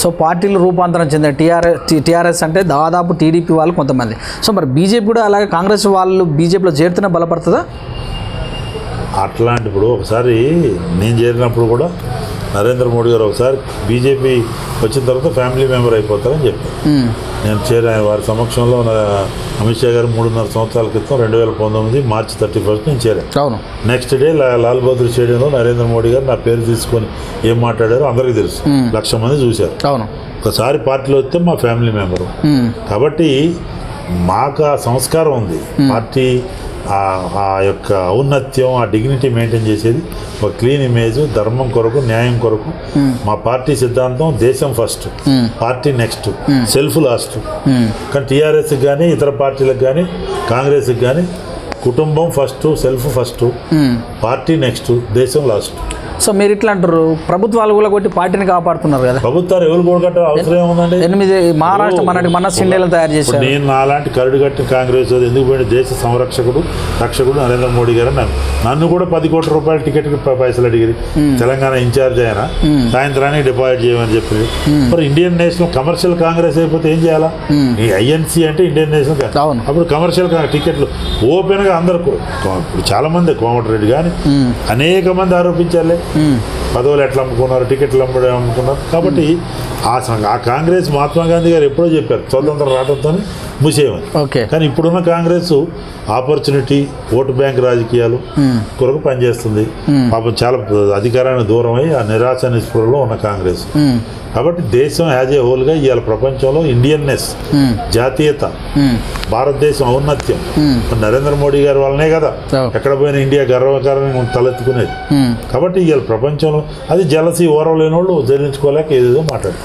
So పార్టీలు రూపాంతరం చెందిన టీఆర్ఎస్ టీఆర్ఎస్ అంటే దాదాపు టీడీపీ వాళ్ళు కొంతమంది. సో మరి బీజేపీ కూడా అలాగే కాంగ్రెస్ వాళ్ళు బీజేపీలో చేరుతున్న బలపడుతుందా? అట్లాంటి ఇప్పుడు ఒకసారి నేను చేరినప్పుడు కూడా నరేంద్ర మోడీ గారు ఒకసారి బీజేపీ వచ్చిన తర్వాత ఫ్యామిలీ మెంబర్ అయిపోతారని చెప్పారు. నేను చేరా వారి సమక్షంలో అమిత్ షా గారు మూడున్నర సంవత్సరాల క్రితం రెండు వేల పంతొమ్మిది మార్చి థర్టీ ఫస్ట్ నేను చేరాను. అవును. నెక్స్ట్ డే లాల్ బహదూర్ స్టేడియంలో నరేంద్ర మోడీ గారు నా పేరు తీసుకొని ఏం మాట్లాడారో అందరికీ తెలుసు. లక్ష మంది చూశారు. అవును. ఒకసారి పార్టీలో వస్తే మా ఫ్యామిలీ మెంబరు. కాబట్టి మాకు ఆ సంస్కారం ఉంది. పార్టీ ఆ- యొక్క ఔన్నత్యం ఆ డిగ్నిటీ మెయింటైన్ చేసేది. ఒక క్లీన్ ఇమేజ్ ధర్మం కొరకు న్యాయం కొరకు. మా పార్టీ సిద్ధాంతం దేశం first party next self last కానీ టీఆర్ఎస్కి కానీ ఇతర పార్టీలకు కానీ కాంగ్రెస్కి కానీ కుటుంబం first self first. Party next దేశం లాస్ట్ సో మీరు ఇట్లా అంటారు ప్రభుత్వాలు కూడా కొట్టి పార్టీని కాపాడుతున్నారు కదా. ప్రభుత్వాలు ఎవరు కూడగట్ట అవసరం ఏముందండి? ఎనిమిది మహారాష్ట్ర మనటి మన సిండేలు తయారు చేశారు. నేను నాలాంటి కరుడు కట్టిన కాంగ్రెస్ ఎందుకు పోయిన దేశ సంరక్షకుడు రక్షకుడు నరేంద్ర మోడీ గారు నన్ను నన్ను కూడా పది కోట్ల రూపాయల టికెట్కి ప- పైసలు అడిగిరి తెలంగాణ ఇన్ఛార్జ్ ఆయన. సాయంత్రానికి డిపాజిట్ చేయమని చెప్పి మరి ఇండియన్ నేషనల్ కమర్షియల్ కాంగ్రెస్ అయిపోతే ఏం చేయాలా? ఈ ఐఎన్సీ అంటే ఇండియన్ నేషనల్. అప్పుడు కమర్షియల్ టికెట్లు ఓపెన్గా అందరు ఇప్పుడు చాలా మంది కోమటిరెడ్డి కానీ అనేక మంది ఆరోపించాలే పదవులు ఎట్లా అమ్ముకున్నారు టికెట్లు అమ్ముడు అమ్ముకున్నారు. కాబట్టి ఆ కాంగ్రెస్ మహాత్మా గాంధీ గారు ఎప్పుడో చెప్పారు స్వతంత్రం రావడంతో మూసేయమని. ఓకే. కానీ ఇప్పుడున్న కాంగ్రెస్ ఆపర్చునిటీ ఓటు బ్యాంక్ రాజకీయాలు కొరకు పనిచేస్తుంది. పాపం చాలా అధికారానికి దూరమై ఆ నిరాశ నిస్పృహలో ఉన్న కాంగ్రెస్. కాబట్టి దేశం యాజ్ ఏ హోల్గా ఇవాళ ప్రపంచంలో ఇండియన్నెస్ జాతీయత భారతదేశం ఔన్నత్యం. నరేంద్ర మోడీ గారి వల్లనే కదా. ఎక్కడ పోయిన ఇండియా గర్వకారంగా తలెత్తుకునేది. కాబట్టి ఇవాళ ప్రపంచంలో అది జలసి ఓరలేని వాళ్ళు జరించుకోలేక ఏదేదో మాట్లాడుతారు